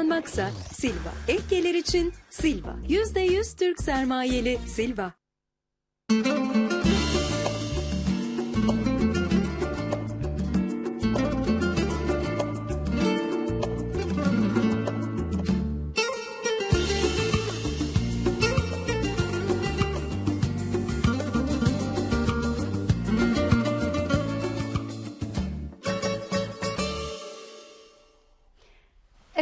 kazanmaksa Silva. Ekgelir için Silva. %100 Türk sermayeli Silva.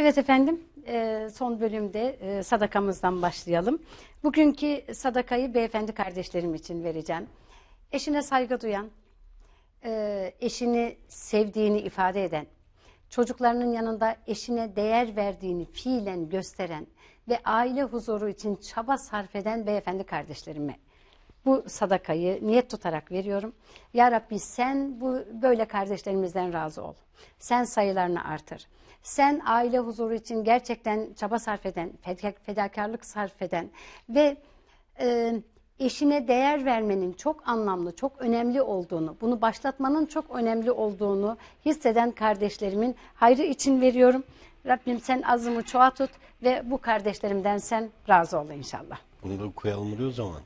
Evet efendim, e, son bölümde e, sadakamızdan başlayalım. Bugünkü sadakayı beyefendi kardeşlerim için vereceğim. Eşine saygı duyan, e, eşini sevdiğini ifade eden, çocuklarının yanında eşine değer verdiğini fiilen gösteren ve aile huzuru için çaba sarf eden beyefendi kardeşlerime bu sadakayı niyet tutarak veriyorum. Ya Rabbi sen bu böyle kardeşlerimizden razı ol. Sen sayılarını artır. Sen aile huzuru için gerçekten çaba sarf eden, feda- fedakarlık sarf eden ve e, eşine değer vermenin çok anlamlı, çok önemli olduğunu, bunu başlatmanın çok önemli olduğunu hisseden kardeşlerimin hayrı için veriyorum. Rabbim sen azımı çoğa tut ve bu kardeşlerimden sen razı ol inşallah. Bunu da koyalım o zaman.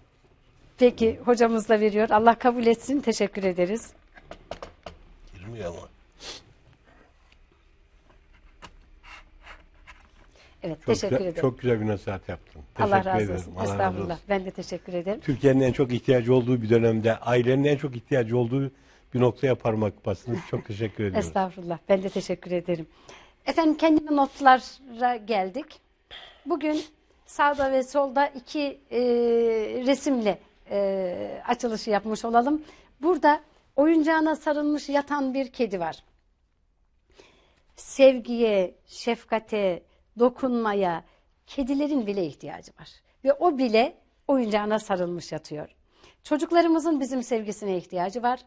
Peki hocamız da veriyor. Allah kabul etsin. Teşekkür ederiz. Girmiyor ama. Evet Çok teşekkür güzel, ederim. çok güzel bir nasihat yaptın. Allah Teşekkür razı ederim. olsun. Allah razı Estağfurullah. olsun. Ben de teşekkür ederim. Türkiye'nin en çok ihtiyacı olduğu bir dönemde ailenin en çok ihtiyacı olduğu bir noktaya parmak bastınız. Çok teşekkür ediyorum. Estağfurullah. Ben de teşekkür ederim. Efendim kendi notlara geldik. Bugün sağda ve solda iki e, resimle e, açılışı yapmış olalım. Burada oyuncağına sarılmış yatan bir kedi var. Sevgiye, şefkate, dokunmaya kedilerin bile ihtiyacı var. Ve o bile oyuncağına sarılmış yatıyor. Çocuklarımızın bizim sevgisine ihtiyacı var.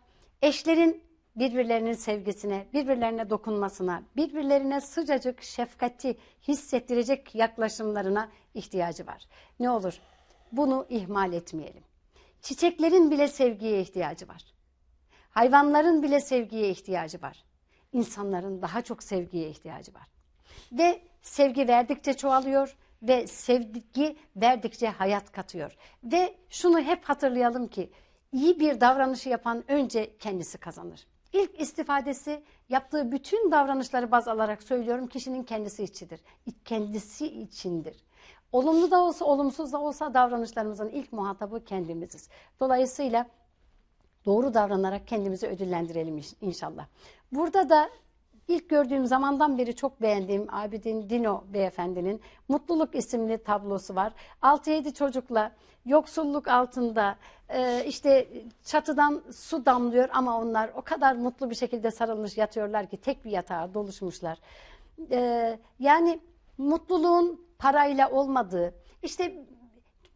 Eşlerin birbirlerinin sevgisine, birbirlerine dokunmasına, birbirlerine sıcacık şefkati hissettirecek yaklaşımlarına ihtiyacı var. Ne olur bunu ihmal etmeyelim. Çiçeklerin bile sevgiye ihtiyacı var. Hayvanların bile sevgiye ihtiyacı var. İnsanların daha çok sevgiye ihtiyacı var. Ve sevgi verdikçe çoğalıyor ve sevgi verdikçe hayat katıyor. Ve şunu hep hatırlayalım ki iyi bir davranışı yapan önce kendisi kazanır. İlk istifadesi yaptığı bütün davranışları baz alarak söylüyorum kişinin kendisi içidir. Kendisi içindir. Olumlu da olsa olumsuz da olsa davranışlarımızın ilk muhatabı kendimiziz. Dolayısıyla doğru davranarak kendimizi ödüllendirelim inşallah. Burada da ilk gördüğüm zamandan beri çok beğendiğim Abidin Dino beyefendinin Mutluluk isimli tablosu var. 6-7 çocukla yoksulluk altında e, işte çatıdan su damlıyor ama onlar o kadar mutlu bir şekilde sarılmış yatıyorlar ki tek bir yatağa doluşmuşlar. E, yani mutluluğun parayla olmadığı işte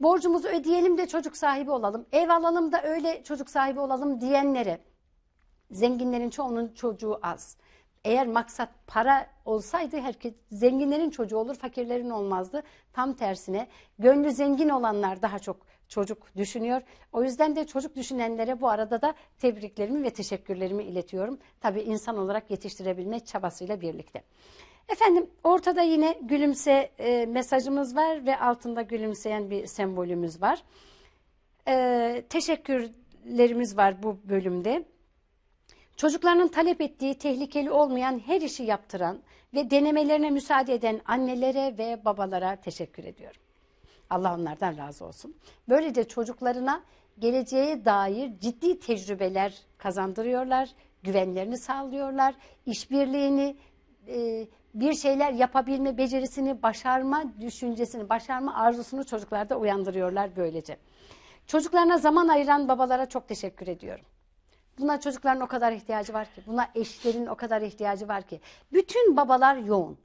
borcumuzu ödeyelim de çocuk sahibi olalım, ev alalım da öyle çocuk sahibi olalım diyenlere zenginlerin çoğunun çocuğu az. Eğer maksat para olsaydı herkes zenginlerin çocuğu olur, fakirlerin olmazdı. Tam tersine gönlü zengin olanlar daha çok çocuk düşünüyor. O yüzden de çocuk düşünenlere bu arada da tebriklerimi ve teşekkürlerimi iletiyorum. Tabii insan olarak yetiştirebilme çabasıyla birlikte. Efendim ortada yine gülümse e, mesajımız var ve altında gülümseyen bir sembolümüz var. E, teşekkürlerimiz var bu bölümde. Çocuklarının talep ettiği tehlikeli olmayan her işi yaptıran ve denemelerine müsaade eden annelere ve babalara teşekkür ediyorum. Allah onlardan razı olsun. Böylece çocuklarına geleceğe dair ciddi tecrübeler kazandırıyorlar, güvenlerini sağlıyorlar, işbirliğini, e, bir şeyler yapabilme becerisini, başarma düşüncesini, başarma arzusunu çocuklarda uyandırıyorlar böylece. Çocuklarına zaman ayıran babalara çok teşekkür ediyorum. Buna çocukların o kadar ihtiyacı var ki, buna eşlerin o kadar ihtiyacı var ki. Bütün babalar yoğun.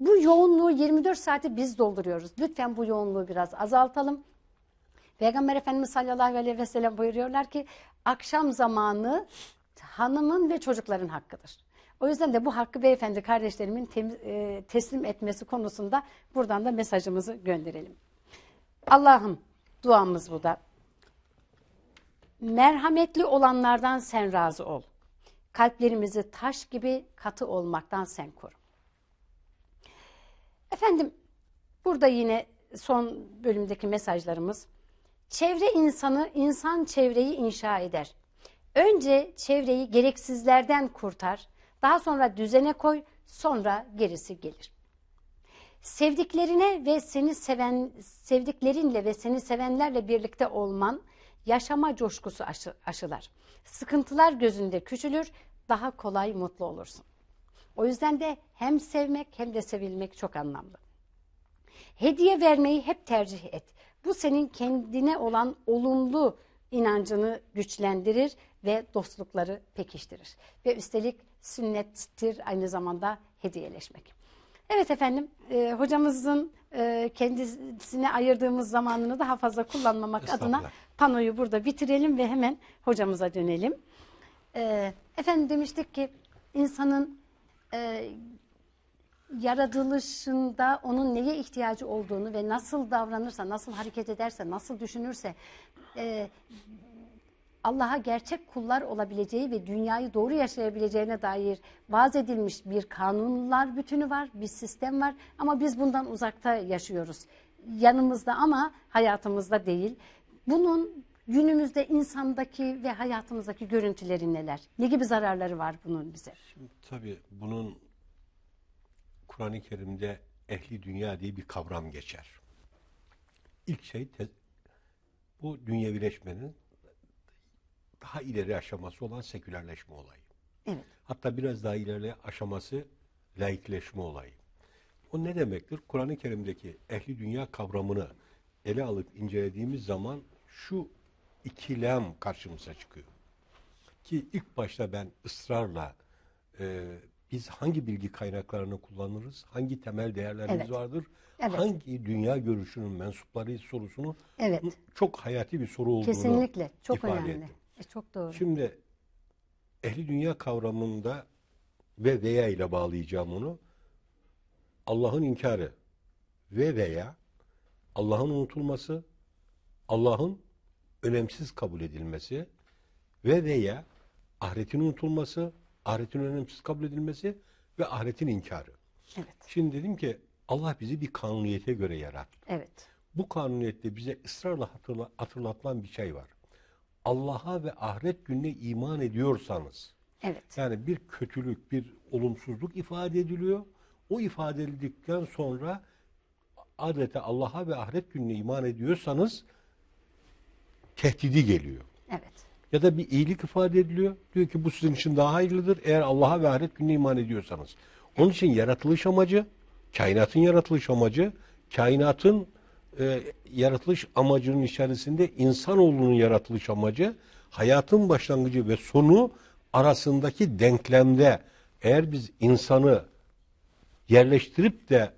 Bu yoğunluğu 24 saati biz dolduruyoruz. Lütfen bu yoğunluğu biraz azaltalım. Peygamber Efendimiz sallallahu aleyhi ve sellem buyuruyorlar ki akşam zamanı hanımın ve çocukların hakkıdır. O yüzden de bu hakkı beyefendi kardeşlerimin e, teslim etmesi konusunda buradan da mesajımızı gönderelim. Allah'ım duamız bu da. Merhametli olanlardan sen razı ol. Kalplerimizi taş gibi katı olmaktan sen koru. Efendim burada yine son bölümdeki mesajlarımız. Çevre insanı, insan çevreyi inşa eder. Önce çevreyi gereksizlerden kurtar, daha sonra düzene koy, sonra gerisi gelir. Sevdiklerine ve seni seven sevdiklerinle ve seni sevenlerle birlikte olman yaşama coşkusu aşı, aşılar. Sıkıntılar gözünde küçülür, daha kolay mutlu olursun. O yüzden de hem sevmek hem de sevilmek çok anlamlı. Hediye vermeyi hep tercih et. Bu senin kendine olan olumlu inancını güçlendirir ve dostlukları pekiştirir. Ve üstelik sünnettir aynı zamanda hediyeleşmek. Evet efendim, e, hocamızın e, kendisine ayırdığımız zamanını daha fazla kullanmamak adına panoyu burada bitirelim ve hemen hocamıza dönelim. E, efendim demiştik ki insanın e, yaratılışında onun neye ihtiyacı olduğunu ve nasıl davranırsa, nasıl hareket ederse, nasıl düşünürse e, Allah'a gerçek kullar olabileceği ve dünyayı doğru yaşayabileceğine dair vaz edilmiş bir kanunlar bütünü var, bir sistem var ama biz bundan uzakta yaşıyoruz. Yanımızda ama hayatımızda değil. Bunun günümüzde insandaki ve hayatımızdaki görüntüleri neler? Ne gibi zararları var bunun bize? Tabii bunun Kur'an-ı Kerim'de ehli dünya diye bir kavram geçer. İlk şey bu dünyevileşmenin daha ileri aşaması olan sekülerleşme olayı. Evet. Hatta biraz daha ileri aşaması laikleşme olayı. O ne demektir? Kur'an-ı Kerim'deki ehli dünya kavramını ele alıp incelediğimiz zaman şu ikilem karşımıza çıkıyor. Ki ilk başta ben ısrarla e, biz hangi bilgi kaynaklarını kullanırız, hangi temel değerlerimiz Evet. vardır, Evet. hangi dünya görüşünün mensupları sorusunu Evet. çok hayati bir soru olduğunu Kesinlikle. Çok ifade önemli. ettim. E, çok doğru. Şimdi ehli dünya kavramında ve veya ile bağlayacağım onu. Allah'ın inkarı ve veya Allah'ın unutulması, Allah'ın önemsiz kabul edilmesi ve veya ahiretin unutulması, ahiretin önemsiz kabul edilmesi ve ahiretin inkarı. Evet. Şimdi dedim ki Allah bizi bir kanuniyete göre yarattı. Evet. Bu kanuniyette bize ısrarla hatırla, hatırlatılan bir şey var. Allah'a ve ahiret gününe iman ediyorsanız, Evet. yani bir kötülük, bir olumsuzluk ifade ediliyor. O ifade edildikten sonra adeta Allah'a ve ahiret gününe iman ediyorsanız tehdidi geliyor. Evet. Ya da bir iyilik ifade ediliyor. Diyor ki bu sizin için daha hayırlıdır eğer Allah'a ve ahiret gününe iman ediyorsanız. Onun için yaratılış amacı, kainatın yaratılış amacı, kainatın e, yaratılış amacının içerisinde insanoğlunun yaratılış amacı, hayatın başlangıcı ve sonu arasındaki denklemde eğer biz insanı yerleştirip de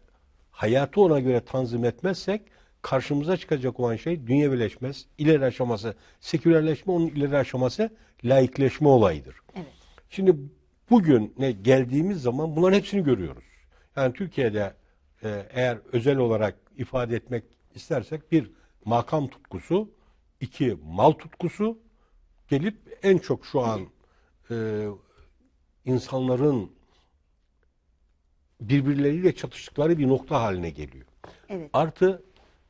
hayatı ona göre tanzim etmezsek karşımıza çıkacak olan şey dünyevileşmez. İleri aşaması sekülerleşme, onun ileri aşaması laikleşme olayıdır. Evet. Şimdi bugün ne geldiğimiz zaman bunların hepsini görüyoruz. Yani Türkiye'de e, eğer özel olarak ifade etmek istersek bir makam tutkusu, iki mal tutkusu gelip en çok şu an e, insanların birbirleriyle çatıştıkları bir nokta haline geliyor. Evet. Artı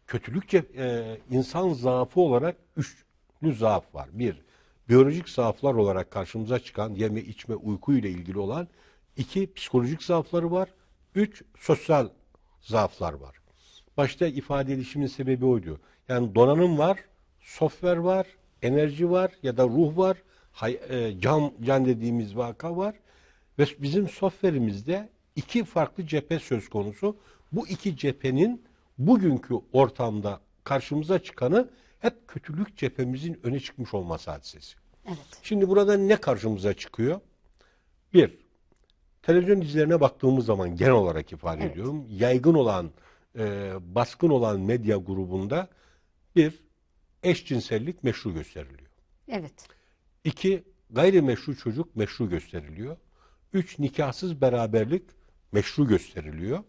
kötülük cep- e, insan zaafı olarak üçlü zaaf var. Bir, biyolojik zaaflar olarak karşımıza çıkan yeme, içme, uyku ile ilgili olan. iki psikolojik zaafları var. Üç, sosyal zaaflar var. Başta ifade edişimin sebebi oydu. Yani donanım var, software var, enerji var ya da ruh var, hay- e, can, can dediğimiz vaka var. Ve bizim software'imizde iki farklı cephe söz konusu. Bu iki cephenin bugünkü ortamda karşımıza çıkanı hep kötülük cephemizin öne çıkmış olması hadisesi. Evet. Şimdi burada ne karşımıza çıkıyor? Bir, televizyon dizilerine baktığımız zaman genel olarak ifade Evet. ediyorum. Yaygın olan, e, baskın olan medya grubunda bir, eşcinsellik meşru gösteriliyor. Evet. İki, gayrimeşru çocuk meşru gösteriliyor. Üç, nikahsız beraberlik meşru gösteriliyor.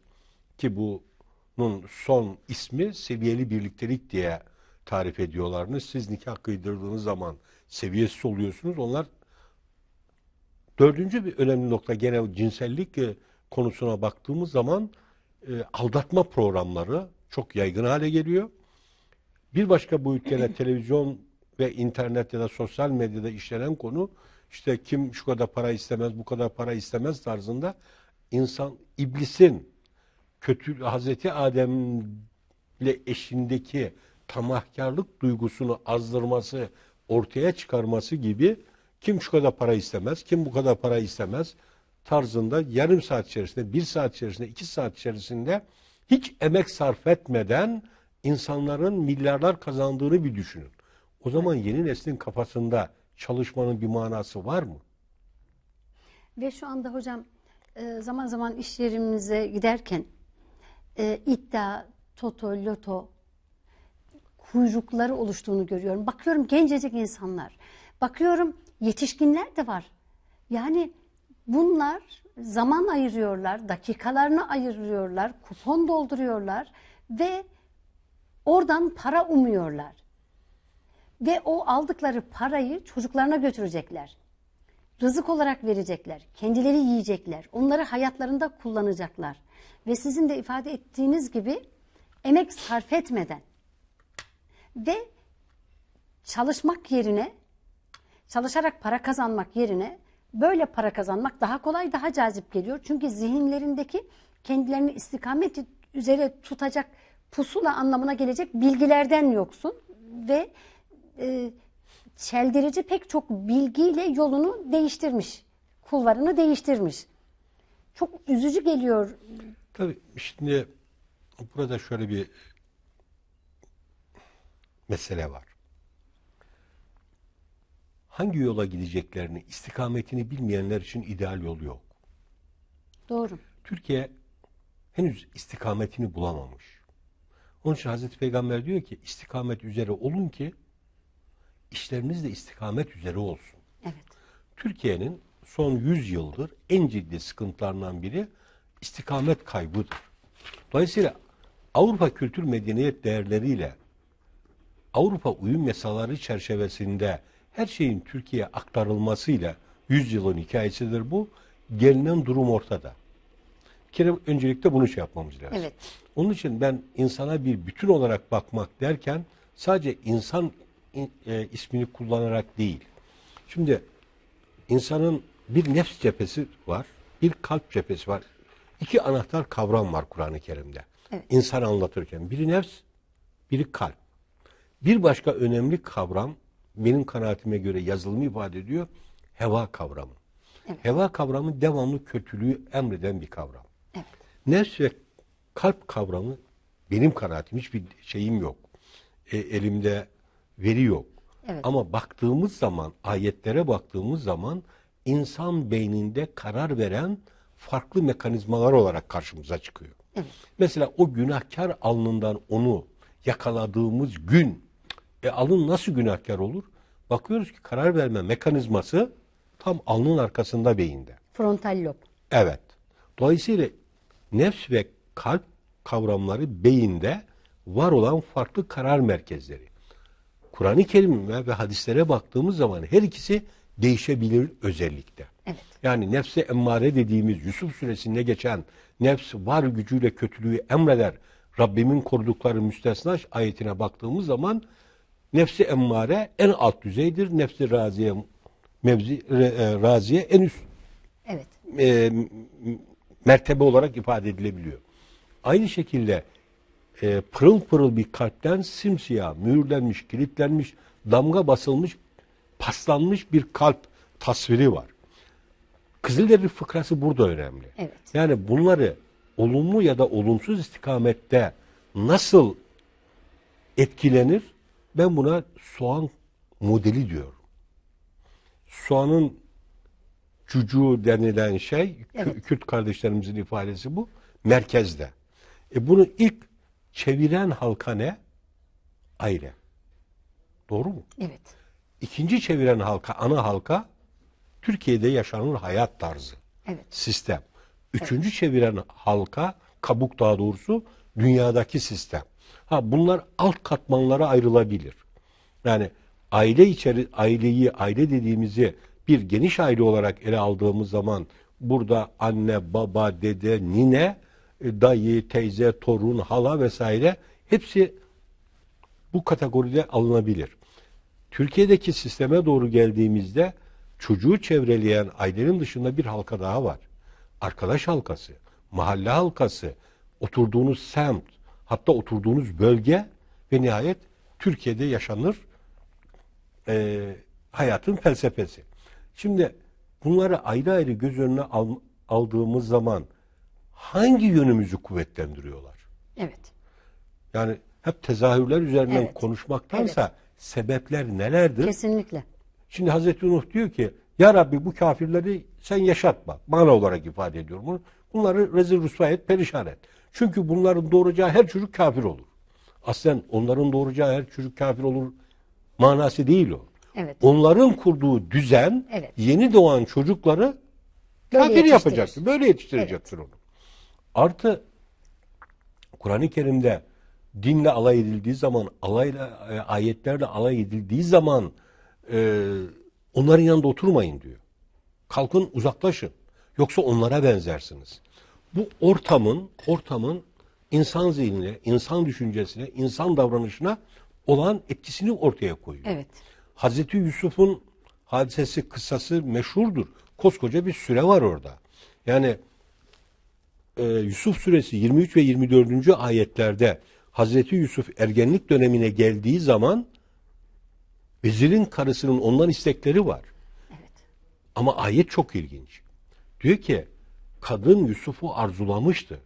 Ki bunun son ismi seviyeli birliktelik diye tarif ediyorlarını. Siz nikah kıydırdığınız zaman seviyesiz oluyorsunuz. Onlar dördüncü bir önemli nokta gene cinsellik e, konusuna baktığımız zaman e, aldatma programları çok yaygın hale geliyor. Bir başka boyut gene televizyon ve internet ya da sosyal medyada işlenen konu işte kim şu kadar para istemez, bu kadar para istemez tarzında insan iblisin kötü Hazreti Adem ile eşindeki tamahkarlık duygusunu azdırması, ortaya çıkarması gibi kim şu kadar para istemez, kim bu kadar para istemez tarzında yarım saat içerisinde, bir saat içerisinde, iki saat içerisinde hiç emek sarf etmeden insanların milyarlar kazandığını bir düşünün. O zaman yeni neslin kafasında çalışmanın bir manası var mı? Ve şu anda hocam e, zaman zaman iş yerimize giderken e, iddia, toto, loto kuyrukları oluştuğunu görüyorum. Bakıyorum gencecik insanlar. Bakıyorum yetişkinler de var. Yani bunlar zaman ayırıyorlar, dakikalarını ayırıyorlar, kupon dolduruyorlar ve oradan para umuyorlar. Ve o aldıkları parayı çocuklarına götürecekler. Rızık olarak verecekler. Kendileri yiyecekler. Onları hayatlarında kullanacaklar. Ve sizin de ifade ettiğiniz gibi emek sarf etmeden ve çalışmak yerine çalışarak para kazanmak yerine böyle para kazanmak daha kolay, daha cazip geliyor. Çünkü zihinlerindeki kendilerini istikamet üzere tutacak pusula anlamına gelecek bilgilerden yoksun ve e, çeldirici pek çok bilgiyle yolunu değiştirmiş, kulvarını değiştirmiş. Çok üzücü geliyor. Tabii şimdi burada şöyle bir mesele var. Hangi yola gideceklerini, istikametini bilmeyenler için ideal yol yok. Doğru. Türkiye henüz istikametini bulamamış. Onun için Hazreti Peygamber diyor ki istikamet üzere olun ki işleriniz de istikamet üzere olsun. Evet. Türkiye'nin son 100 yıldır en ciddi sıkıntılarından biri istikamet kaybıdır. Dolayısıyla Avrupa kültür medeniyet değerleriyle Avrupa uyum yasaları çerçevesinde her şeyin Türkiye'ye aktarılmasıyla 100 yılın hikayesidir bu. Gelinen durum ortada. Bir kere öncelikle bunu şey yapmamız lazım. Evet. Onun için ben insana bir bütün olarak bakmak derken sadece insan in- e, ismini kullanarak değil. Şimdi insanın bir nefs cephesi var, bir kalp cephesi var. İki anahtar kavram var Kur'an-ı Kerim'de. Evet. İnsan anlatırken. Biri nefs, biri kalp. Bir başka önemli kavram benim kanaatime göre yazılımı ifade ediyor. Heva kavramı. Heva kavramı devamlı kötülüğü emreden bir kavram. Evet. Nefs ve kalp kavramı benim kanaatim hiçbir şeyim yok. E, elimde veri yok. Evet. Ama baktığımız zaman ayetlere baktığımız zaman insan beyninde karar veren farklı mekanizmalar olarak karşımıza çıkıyor. Evet. Mesela o günahkar alnından onu yakaladığımız gün e, alın nasıl günahkar olur? Bakıyoruz ki karar verme mekanizması tam alnın arkasında beyinde. Frontal lob. Evet. Dolayısıyla nefs ve kalp kavramları beyinde var olan farklı karar merkezleri. Kur'an-ı Kerim ve, ve hadislere baktığımız zaman her ikisi değişebilir özellikle. Evet. Yani nefse emmare dediğimiz Yusuf suresinde geçen nefs var gücüyle kötülüğü emreder. Rabbimin korudukları müstesna ayetine baktığımız zaman nefsi emmare en alt düzeydir. Nefsi raziye mevzi, e, raziye en üst Evet. e, mertebe olarak ifade edilebiliyor. Aynı şekilde e, pırıl pırıl bir kalpten simsiyah, mühürlenmiş, kilitlenmiş, damga basılmış, paslanmış bir kalp tasviri var. Kızılderili fıkrası burada önemli. Evet. Yani bunları olumlu ya da olumsuz istikamette nasıl etkilenir? Ben buna soğan modeli diyorum. Soğanın cucuğu denilen şey, Evet. Kürt kardeşlerimizin ifadesi bu, merkezde. E bunu ilk çeviren halka ne? Aile. Doğru mu? Evet. İkinci çeviren halka, ana halka, Türkiye'de yaşanan hayat tarzı, Evet. sistem. Üçüncü çeviren halka, kabuk daha doğrusu, dünyadaki sistem. Ha bunlar alt katmanlara ayrılabilir. Yani aile içeri aileyi, aile dediğimizi bir geniş aile olarak ele aldığımız zaman burada anne, baba, dede, nine e, dayı, teyze, torun, hala vesaire hepsi bu kategoride alınabilir. Türkiye'deki sisteme doğru geldiğimizde çocuğu çevreleyen ailenin dışında bir halka daha var. Arkadaş halkası, mahalle halkası, oturduğunuz semt, hatta oturduğunuz bölge ve nihayet Türkiye'de yaşanır e, hayatın felsefesi. Şimdi bunları ayrı ayrı göz önüne al- aldığımız zaman hangi yönümüzü kuvvetlendiriyorlar? Evet. Yani hep tezahürler üzerinden Evet. konuşmaktansa sebepler nelerdir? Kesinlikle. Şimdi Hazreti Nuh diyor ki ya Rabbi bu kafirleri sen yaşatma. Mana olarak ifade ediyorum bunu. Bunları rezil rüsva et, perişan et. Çünkü bunların doğuracağı her çocuk kafir olur. Aslen onların doğuracağı her çocuk kafir olur manası değil o. Evet. Onların kurduğu düzen Evet. yeni doğan çocukları Böyle kafir yetiştirir. yapacaktır. Böyle yetiştirecektir onu. Artı Kur'an-ı Kerim'de dinle alay edildiği zaman, alayla, e, ayetlerle alay edildiği zaman e, onların yanında oturmayın diyor. Kalkın uzaklaşın. Yoksa onlara benzersiniz. Bu ortamın, ortamın insan zihnine, insan düşüncesine, insan davranışına olan etkisini ortaya koyuyor. Evet. Hazreti Yusuf'un hadisesi, kıssası meşhurdur. Koskoca bir süre var orada. Yani e, Yusuf suresi 23 ve 24. ayetlerde Hazreti Yusuf ergenlik dönemine geldiği zaman vezirin karısının ondan istekleri var. Ama ayet çok ilginç. Diyor ki kadın Yusuf'u arzulamıştı.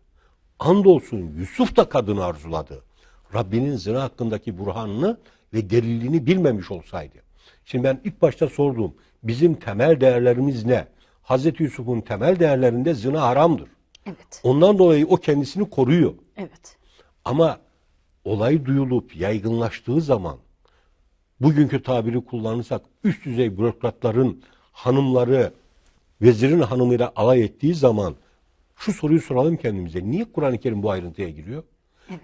Andolsun Yusuf da kadını arzuladı. Rabbinin zina hakkındaki burhanını ve delilini bilmemiş olsaydı. Şimdi ben ilk başta sordum. Bizim temel değerlerimiz ne? Hazreti Yusuf'un temel değerlerinde zina haramdır. Evet. Ondan dolayı o kendisini koruyor. Evet. Ama olay duyulup yaygınlaştığı zaman bugünkü tabiri kullanırsak üst düzey bürokratların hanımları vezirin hanımıyla alay ettiği zaman şu soruyu soralım kendimize. Niye Kur'an-ı Kerim bu ayrıntıya giriyor?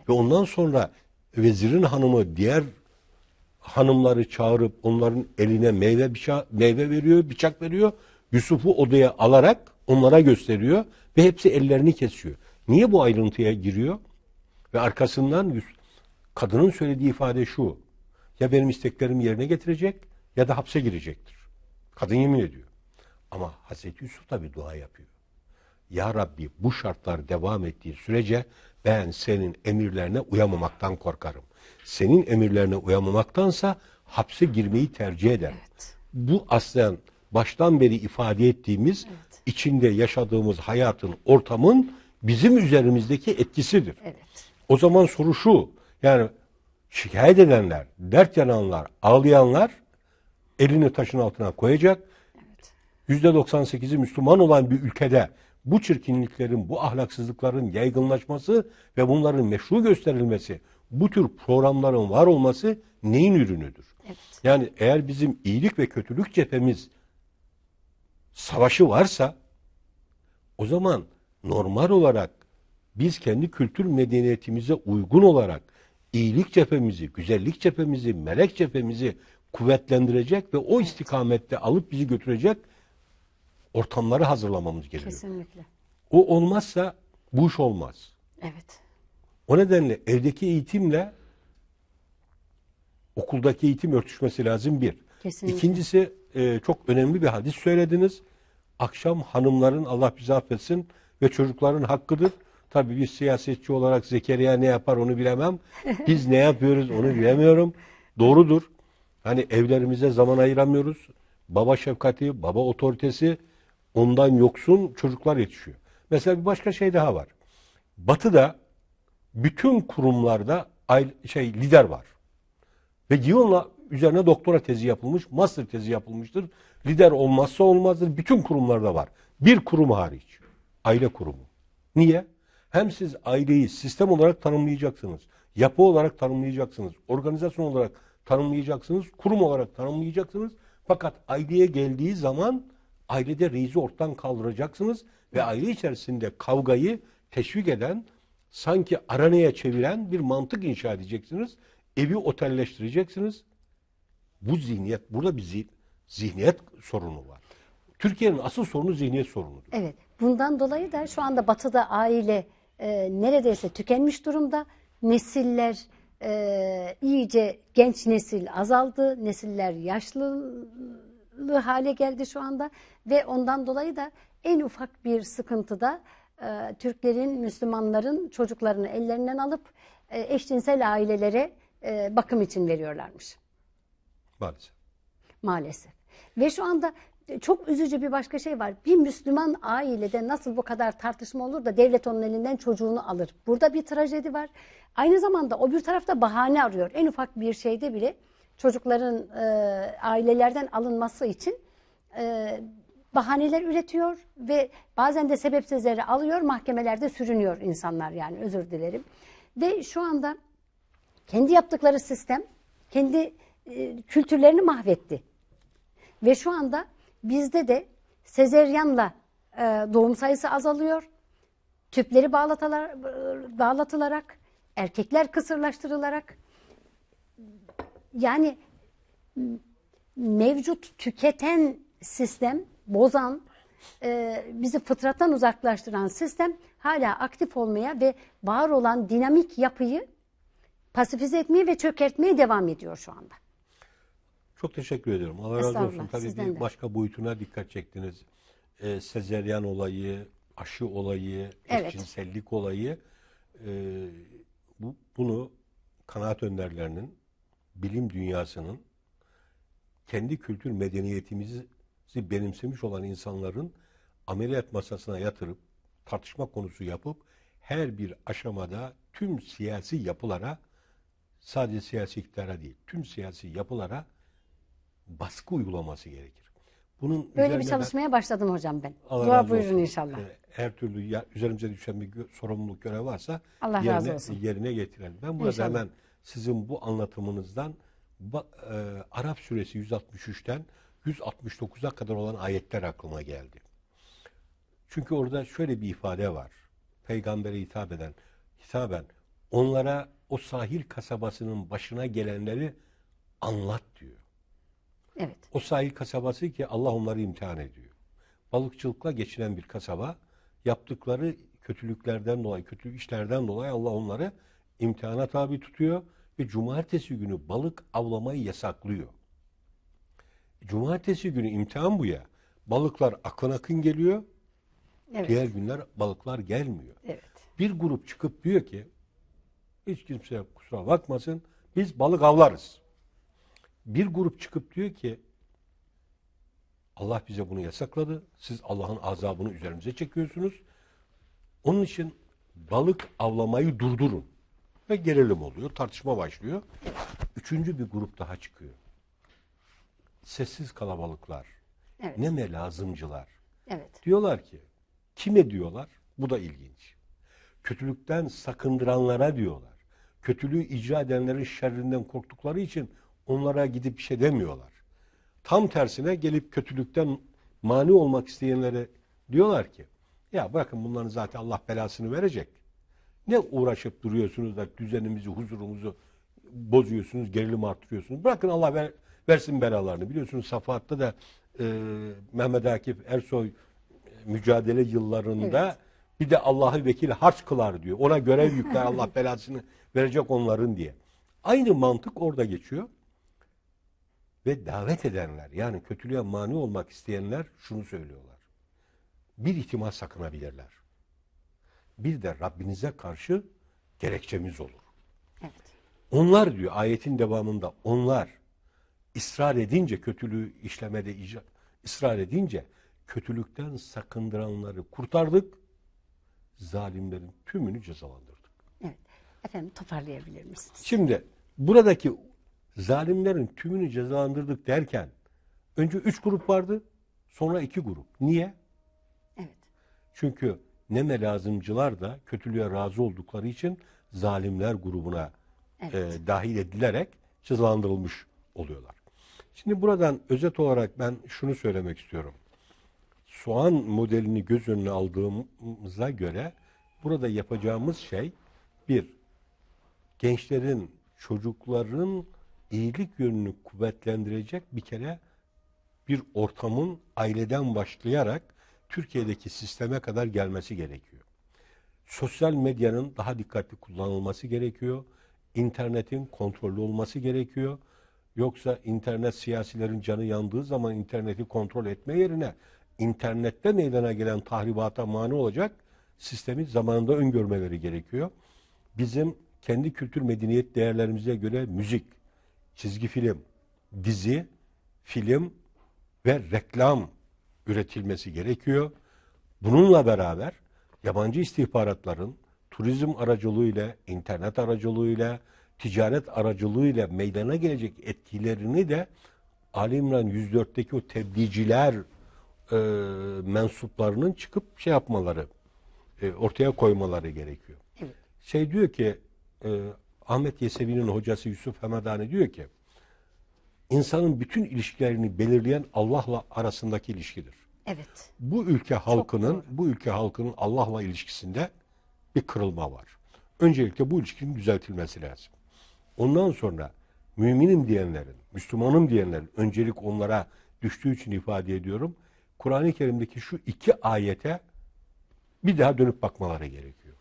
Ve ondan sonra vezirin hanımı diğer hanımları çağırıp onların eline meyve bıça- meyve veriyor, bıçak veriyor. Yusuf'u odaya alarak onlara gösteriyor ve hepsi ellerini kesiyor. Niye bu ayrıntıya giriyor? Ve arkasından kadının söylediği ifade şu. Ya benim isteklerimi yerine getirecek ya da hapse girecektir. Kadın yemin ediyor. Ama Hazreti Yusuf da bir dua yapıyor. Ya Rabbi bu şartlar devam ettiği sürece ben senin emirlerine uyamamaktan korkarım. Senin emirlerine uyamamaktansa hapse girmeyi tercih ederim. Bu aslen baştan beri ifade ettiğimiz içinde yaşadığımız hayatın, ortamın bizim üzerimizdeki etkisidir. Evet. O zaman soru şu. Yani şikayet edenler, dert yananlar, ağlayanlar elini taşın altına koyacak. Yüzde 98'i Müslüman olan bir ülkede bu çirkinliklerin, bu ahlaksızlıkların yaygınlaşması ve bunların meşru gösterilmesi, bu tür programların var olması neyin ürünüdür? Yani eğer bizim iyilik ve kötülük cephemiz savaşı varsa o zaman normal olarak biz kendi kültür medeniyetimize uygun olarak iyilik cephemizi, güzellik cephemizi, melek cephemizi kuvvetlendirecek ve o istikamette alıp bizi götürecek ortamları hazırlamamız gerekiyor. Kesinlikle. O olmazsa bu iş olmaz. Evet. O nedenle evdeki eğitimle okuldaki eğitim örtüşmesi lazım bir. Kesinlikle. İkincisi e, çok önemli bir hadis söylediniz. Akşam hanımların Allah bizi affetsin ve çocukların hakkıdır. Tabii bir siyasetçi olarak Zekeriya ne yapar onu bilemem. Biz ne yapıyoruz onu bilemiyorum. Doğrudur. Hani evlerimize zaman ayıramıyoruz. Baba şefkati, baba otoritesi ondan yoksun çocuklar yetişiyor. Mesela bir başka şey daha var. Batı'da bütün kurumlarda şey lider var. Ve yığınla üzerine doktora tezi yapılmış, master tezi yapılmıştır. Lider olmazsa olmazdır. Bütün kurumlarda var. Bir kurum hariç. Aile kurumu. Niye? Hem siz aileyi sistem olarak tanımlayacaksınız. Yapı olarak tanımlayacaksınız. Organizasyon olarak tanımlayacaksınız. Kurum olarak tanımlayacaksınız. Fakat aileye geldiği zaman ailede reisi ortadan kaldıracaksınız. Ve aile içerisinde kavgayı teşvik eden, sanki araneye çeviren bir mantık inşa edeceksiniz. Evi otelleştireceksiniz. Bu zihniyet, burada bir zih- zihniyet sorunu var. Türkiye'nin asıl sorunu zihniyet sorunudur. Evet. Bundan dolayı da şu anda Batı'da aile e, neredeyse tükenmiş durumda. Nesiller e, iyice genç nesil azaldı. Nesiller yaşlı hale geldi şu anda ve ondan dolayı da en ufak bir sıkıntıda e, Türklerin, Müslümanların çocuklarını ellerinden alıp e, eşcinsel ailelere e, bakım için veriyorlarmış Maalesef. maalesef. Ve şu anda çok üzücü bir başka şey var. Bir Müslüman ailede nasıl bu kadar tartışma olur da devlet onun elinden çocuğunu alır. Burada bir trajedi var. Aynı zamanda o bir tarafta bahane arıyor. En ufak bir şeyde bile çocukların e, ailelerden alınması için e, bahaneler üretiyor ve bazen de sebepsizleri alıyor mahkemelerde sürünüyor insanlar yani özür dilerim. Ve şu anda kendi yaptıkları sistem kendi e, kültürlerini mahvetti. Ve şu anda bizde de sezeryanla e, doğum sayısı azalıyor. Tüpleri bağlatılar, bağlatılarak, erkekler kısırlaştırılarak yani mevcut tüketen sistem, bozan, e, bizi fıtrattan uzaklaştıran sistem hala aktif olmaya ve var olan dinamik yapıyı pasifize etmeye ve çökertmeye devam ediyor şu anda. Çok teşekkür ediyorum. Allah razı olsun. Tabii bir de. başka boyutuna dikkat çektiniz. Ee, sezeryan olayı, aşı olayı, Evet. eşcinsellik olayı. Ee, bu, bunu kanaat önderlerinin, bilim dünyasının, kendi kültür medeniyetimizi benimsemiş olan insanların ameliyat masasına yatırıp tartışma konusu yapıp her bir aşamada tüm siyasi yapılara sadece siyasi iktidara değil, tüm siyasi yapılara baskı uygulaması gerekir. Bunun Böyle bir çalışmaya başladım hocam ben. Allah Dua buyurun olsun. inşallah. Ee, Her türlü ya, üzerimize düşen bir sorumluluk görev varsa Allah yerine, razı olsun. yerine getirelim. Ben burada İnşallah. hemen sizin bu anlatımınızdan e, Arap suresi 163'ten 169'a kadar olan ayetler aklıma geldi. Çünkü orada şöyle bir ifade var. Peygambere hitap eden, hitaben onlara o sahil kasabasının başına gelenleri anlat diyor. Evet. O sahil kasabası ki Allah onları imtihan ediyor. Balıkçılıkla geçinen bir kasaba. Yaptıkları kötülüklerden dolayı, kötü işlerden dolayı Allah onları imtihana tabi tutuyor ve cumartesi günü balık avlamayı yasaklıyor. Cumartesi günü imtihan bu ya. Balıklar akın akın geliyor. Evet. Diğer günler balıklar gelmiyor. Evet. Bir grup çıkıp diyor ki hiç kimse kusura bakmasın biz balık avlarız. Bir grup çıkıp diyor ki Allah bize bunu yasakladı. Siz Allah'ın azabını üzerimize çekiyorsunuz. Onun için balık avlamayı durdurun. Ve gerilim oluyor. Tartışma başlıyor. Üçüncü bir grup daha çıkıyor. Sessiz kalabalıklar. Evet. Neme lazımcılar. Evet. Diyorlar ki kime diyorlar? Bu da ilginç. Kötülükten sakındıranlara diyorlar. Kötülüğü icra edenlerin şerrinden korktukları için onlara gidip bir şey demiyorlar. Tam tersine gelip kötülükten mani olmak isteyenlere diyorlar ki ya bırakın bunların zaten Allah belasını verecek. Ne uğraşıp duruyorsunuz da düzenimizi, huzurumuzu bozuyorsunuz, gerilim arttırıyorsunuz. Bırakın Allah ver- versin belalarını. Biliyorsunuz Safahat'ta da e, Mehmet Akif Ersoy e, mücadele yıllarında bir de Allah'ı vekil harç kılar diyor. Ona görev yükler Allah belasını verecek onların diye. Aynı mantık orada geçiyor. Ve davet edenler yani kötülüğe mani olmak isteyenler şunu söylüyorlar. Bir ihtimal sakınabilirler. Bir de Rabbinize karşı gerekçemiz olur. Evet. Onlar diyor ayetin devamında onlar ısrar edince kötülüğü işlemede ısrar edince kötülükten sakındıranları kurtardık. Zalimlerin tümünü cezalandırdık. Evet. Efendim toparlayabilir misiniz? Şimdi buradaki zalimlerin tümünü cezalandırdık derken önce üç grup vardı sonra iki grup. Niye? Evet. Çünkü neme lazımcılar da kötülüğe razı oldukları için zalimler grubuna Evet. e, dahil edilerek cezalandırılmış oluyorlar. Şimdi buradan özet olarak ben şunu söylemek istiyorum. Soğan modelini göz önüne aldığımıza göre burada yapacağımız şey bir, gençlerin, çocukların iyilik yönünü kuvvetlendirecek bir kere bir ortamın aileden başlayarak Türkiye'deki sisteme kadar gelmesi gerekiyor. sosyal medyanın daha dikkatli kullanılması gerekiyor. İnternetin kontrollü olması gerekiyor. Yoksa internet siyasilerin canı yandığı zaman interneti kontrol etme yerine internette meydana gelen tahribata mani olacak sistemi zamanında öngörmeleri gerekiyor. Bizim kendi kültür medeniyet değerlerimize göre müzik, çizgi film, dizi, film ve reklam üretilmesi gerekiyor. Bununla beraber yabancı istihbaratların turizm aracılığıyla, internet aracılığıyla, ticaret aracılığıyla meydana gelecek etkilerini de Ali İmran 104'teki o tebliğciler e, mensuplarının çıkıp şey yapmaları, e, ortaya koymaları gerekiyor. Evet. Şey diyor ki, e, Ahmet Yesevi'nin hocası Yusuf Hemedani diyor ki, insanın bütün ilişkilerini belirleyen Allah'la arasındaki ilişkidir. Evet. Bu ülke halkının bu ülke halkının Allah'la ilişkisinde bir kırılma var. Öncelikle bu ilişkinin düzeltilmesi lazım. Ondan sonra müminim diyenlerin, Müslümanım diyenlerin öncelik onlara düştüğü için ifade ediyorum. Kur'an-ı Kerim'deki şu iki ayete bir daha dönüp bakmaları gerekiyor.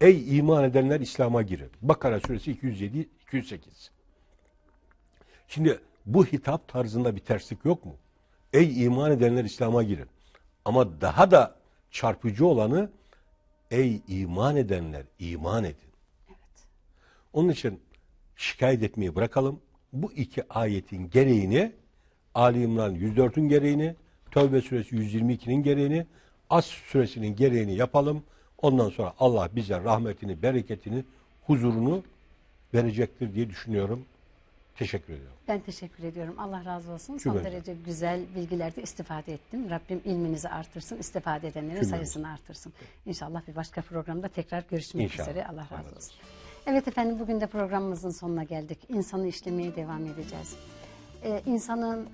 Ey iman edenler İslam'a girin. Bakara suresi 207 208. Şimdi bu hitap tarzında bir terslik yok mu? Ey iman edenler İslam'a girin. Ama daha da çarpıcı olanı ey iman edenler iman edin. Onun için şikayet etmeyi bırakalım. Bu iki ayetin gereğini Ali İmran 104'ün gereğini, Tövbe suresi 122'nin gereğini, As suresinin gereğini yapalım. Ondan sonra Allah bize rahmetini, bereketini, huzurunu verecektir diye düşünüyorum. Teşekkür ediyorum. Ben teşekkür ediyorum. Allah razı olsun. Son Cümlemize. derece güzel bilgilerde istifade ettim. Rabbim ilminizi artırsın, istifade edenlerin Cümlemize. sayısını artırsın. İnşallah bir başka programda tekrar görüşmek İnşallah. üzere. Allah razı razı olsun. Evet efendim bugün de programımızın sonuna geldik. İnsanı işlemeye devam edeceğiz. Ee, insanın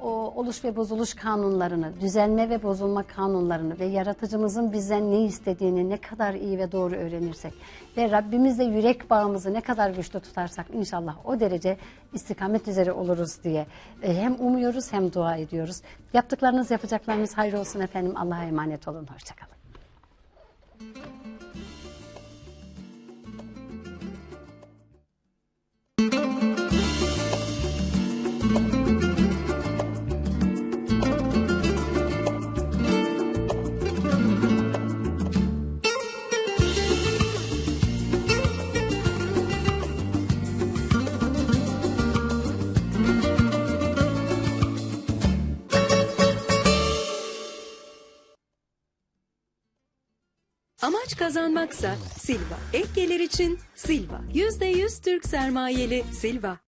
o oluş ve bozuluş kanunlarını, düzelme ve bozulma kanunlarını ve yaratıcımızın bizden ne istediğini ne kadar iyi ve doğru öğrenirsek ve Rabbimizle yürek bağımızı ne kadar güçlü tutarsak inşallah o derece istikamet üzere oluruz diye e, hem umuyoruz hem dua ediyoruz. Yaptıklarınız yapacaklarınız hayır olsun efendim. Allah'a emanet olun. Hoşçakalın. Kazanmaksa Silva. Ek gelir için Silva. %100 Türk sermayeli Silva.